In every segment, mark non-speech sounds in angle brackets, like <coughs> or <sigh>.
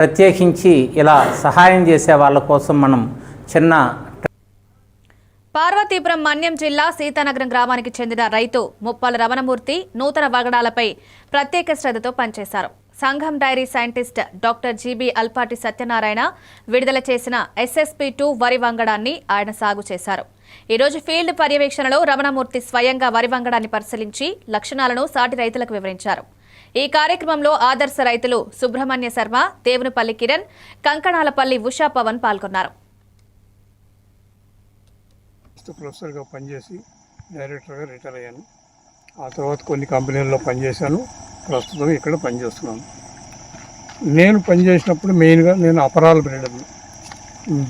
ప్రత్యేకించి ఇలా సహాయం చేసే వాళ్ళ కోసం మనం చిన్న పార్వతీపురం మన్యం జిల్లా సీతానగరం గ్రామానికి చెందిన రైతు ముప్పాల రమణమూర్తి నూతన వగడాలపై ప్రత్యేక శ్రద్ధతో పనిచేశారు. సంఘం dairy scientist doctor GB Alpati Satyanarayana విడుదల చేసిన ఎస్ఎస్పి టూ వరి వంగడాన్ని ఆయన సాగు చేశారు. ఈరోజు ఫీల్డ్ పర్యవేక్షణలో రమణమూర్తి స్వయంగా వరి వంగడాన్ని పరిశీలించి లక్షణాలను సాటి రైతులకు వివరించారు. ఈ కార్యక్రమంలో ఆదర్శ రైతులు సుబ్రహ్మణ్య శర్మ దేవునిపల్లి కిరణ్ కంకణాలపల్లి ఉషా పవన్ పాల్గొన్నారు. ప్రొఫెసర్గా పనిచేసి డైరెక్టర్గా రిటైర్ అయ్యాను. ఆ తర్వాత కొన్ని కంపెనీల్లో పనిచేశాను. ప్రస్తుతం ఇక్కడ పనిచేస్తున్నాను. నేను పనిచేసినప్పుడు మెయిన్గా నేను అపరాలు బ్రీడర్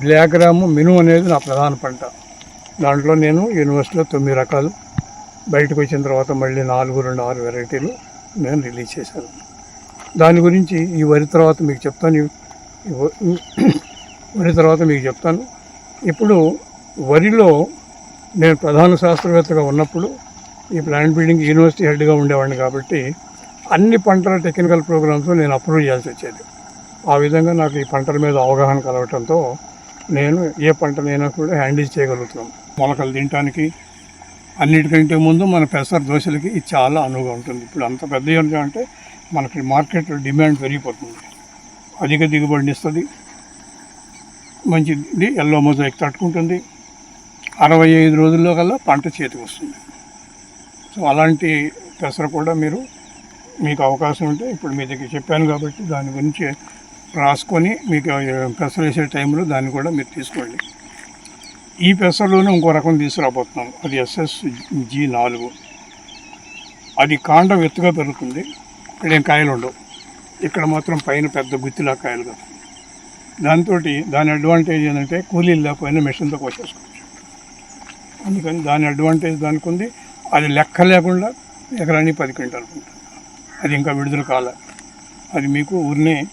బ్లాక్ గ్రాము మిను అనేది నా ప్రధాన పంట. దాంట్లో నేను యూనివర్సిటీలో తొమ్మిది రకాలు. బయటకు వచ్చిన తర్వాత మళ్ళీ నాలుగు రెండు ఆరు వెరైటీలు నేను రిలీజ్ చేశాను. దాని గురించి ఈ వరి తర్వాత మీకు చెప్తాను. <coughs> వరి తర్వాత మీకు చెప్తాను. ఇప్పుడు వరిలో నేను ప్రధాన శాస్త్రవేత్తగా ఉన్నప్పుడు ఈ ప్లాంట్ బిల్డింగ్ యూనివర్సిటీ హెడ్గా ఉండేవాడిని కాబట్టి అన్ని పంటల టెక్నికల్ ప్రోగ్రామ్స్ నేను అప్రూవ్ చేయాల్సి వచ్చేది. ఆ విధంగా నాకు ఈ పంటల మీద అవగాహన కలగటంతో నేను ఏ పంటనైనా కూడా హ్యాండిల్ చేయగలుగుతున్నాను మొలకలు తినటానికి అన్నిటికంటే ముందు మన పెసర దోశలకి ఇది చాలా అనువుగా ఉంటుంది. ఇప్పుడు అంత పెద్ద అంటే మనకి మార్కెట్లో డిమాండ్ పెరిగిపోతుంది. అధిక దిగుబడినిస్తుంది మంచిది. ఎల్లో మొజాయిక్ తట్టుకుంటుంది. అరవై ఐదు రోజుల్లో కల్లా పంట చేతికి వస్తుంది. సో అలాంటి పెసర కూడా మీరు మీకు అవకాశం ఉంటే ఇప్పుడు మీ దగ్గర చెప్పాను కాబట్టి దాని గురించి రాసుకొని మీకు పెసర వేసే టైంలో దాన్ని కూడా మీరు తీసుకోండి. ఈ పెసరలోనే ఇంకో రకం తీసుకురాబోతున్నాం. అది ఎస్ఎస్ జీ నాలుగు. అది కాండం ఎత్తుగా పెరుగుతుంది. ఇక్కడ ఏం కాయలు ఉండవు. ఇక్కడ మాత్రం పైన పెద్ద గుత్తిలా కాయలు కదా. దాంతో దాని అడ్వాంటేజ్ ఏంటంటే కూలీలు లేకపోయినా మెషిన్తో కోసేసుకోవచ్చు. అందుకని దాని అడ్వాంటేజ్ దానికి ఉంది. అది లెక్క లేకుండా ఎకరానికి పది క్వింటాలు ఉంటుంది. అది ఇంకా విడుదల కాలే. అది మీకు ఊరినే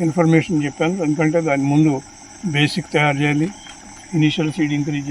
ఇన్ఫర్మేషన్ చెప్పాను. ఎందుకంటే దాని ముందు బేసిక్ తయారు చేయాలి. ఇనీషియల్ సీడ్ ఇంక్రీజ్ చేయాలి.